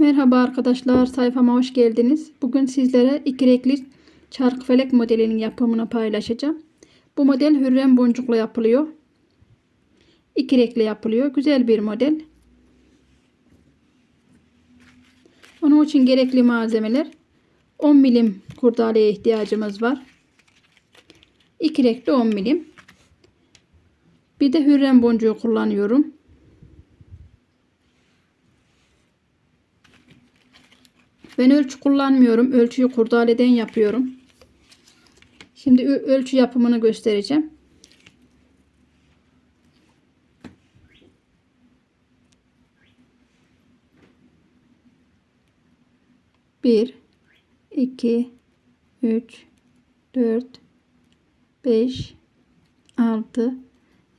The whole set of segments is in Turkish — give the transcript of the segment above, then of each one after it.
Merhaba arkadaşlar, sayfama hoş geldiniz. Bugün sizlere iki renkli çark felek modelinin yapımını paylaşacağım. Bu model hürrem boncukla yapılıyor. İki renkli yapılıyor. Güzel bir model. Onun için gerekli malzemeler 10 milim kurdaleye ihtiyacımız var. İki renkli 10 milim. Bir de hürrem boncuğu kullanıyorum. Ben ölçü kullanmıyorum. Ölçüyü kurdaleden yapıyorum. Şimdi ölçü yapımını göstereceğim. Bir, iki, üç, dört, beş, altı,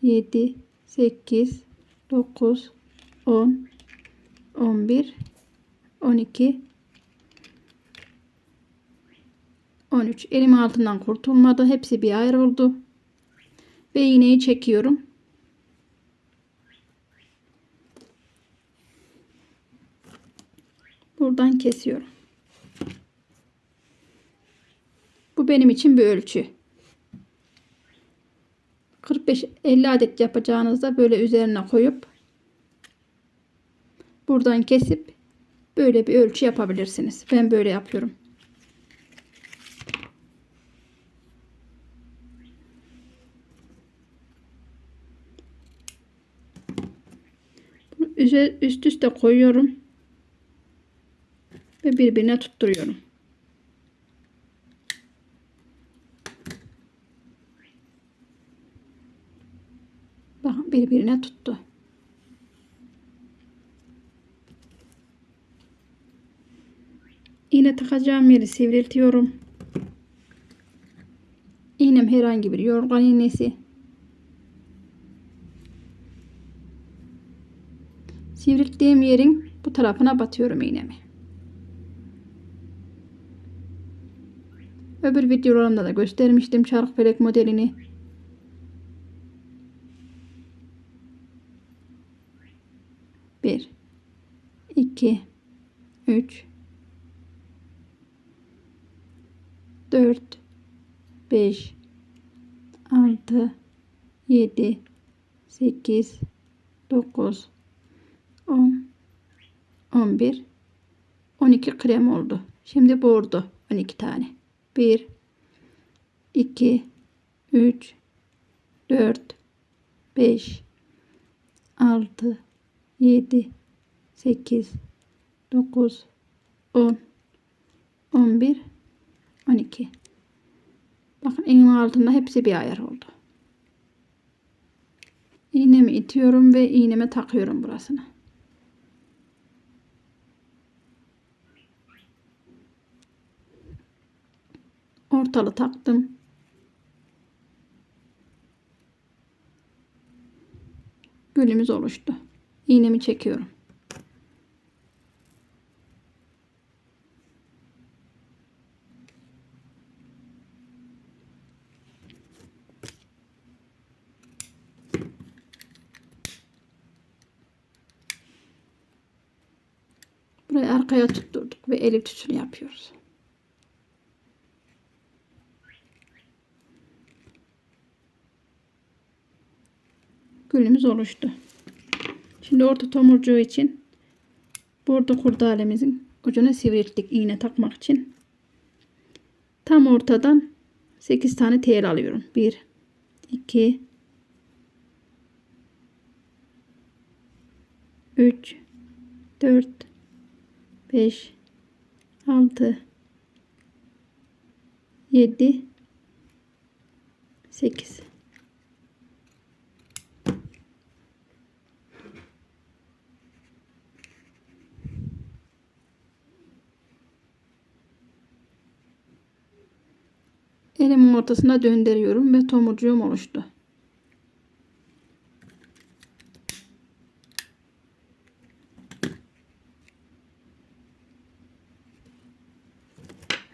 yedi, sekiz, dokuz, on, on bir, on iki, 13 elim altından kurtulmadı. Hepsi bir ayrı oldu. Ve iğneyi çekiyorum. Buradan kesiyorum. Bu benim için bir ölçü. 45-50 adet yapacağınızda böyle üzerine koyup buradan kesip böyle bir ölçü yapabilirsiniz. Ben böyle yapıyorum üst üste koyuyorum. Ve birbirine tutturuyorum. Bakın birbirine tuttu. İğne takacağım yeri sivriltiyorum. İğnem herhangi bir yorgan iğnesi. Sivrilttiğim yerin bu tarafına batıyorum iğnemi. Öbür videolarımda da göstermiştim çark felek modelini. Bir, iki, üç, dört, beş, altı, yedi, sekiz, dokuz, 10 11 12 krem oldu. Şimdi bordo 12 tane. 1 2 3 4 5 6 7 8 9 10 11 12 Bakın elim altında hepsi bir ayar oldu. İğnemi itiyorum ve iğneme takıyorum burasını. Ortalı taktım. Gülümüz oluştu. İğnemi çekiyorum. Burayı arkaya tutturduk ve elif tütünü yapıyoruz. Gülümüz oluştu. Şimdi orta tomurcuğu için bordo kurdalemizin ucuna sivrilttik iğne takmak için. Tam ortadan 8 tane tel alıyorum. 1 2 3 4 5 6 7 8 Elimin ortasına döndürüyorum ve tomurcuğum oluştu.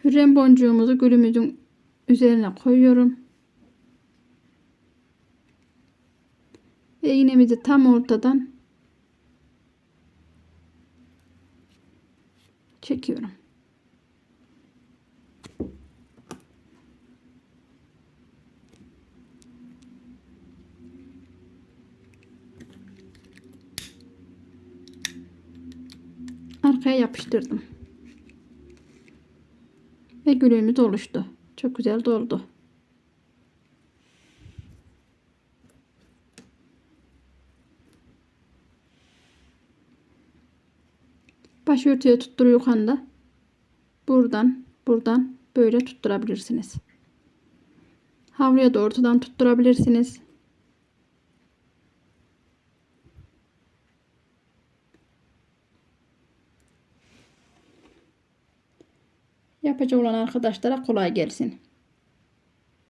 Hürrem boncuğumuzu gülümüzün üzerine koyuyorum. Ve iğnemizi tam ortadan çekiyorum. Arkaya yapıştırdım. Ve gülümüz oluştu. Çok güzel doldu. Başörtüye tutturuyorken da buradan buradan böyle tutturabilirsiniz. Havluya da ortadan tutturabilirsiniz. Yapacak olan arkadaşlara kolay gelsin.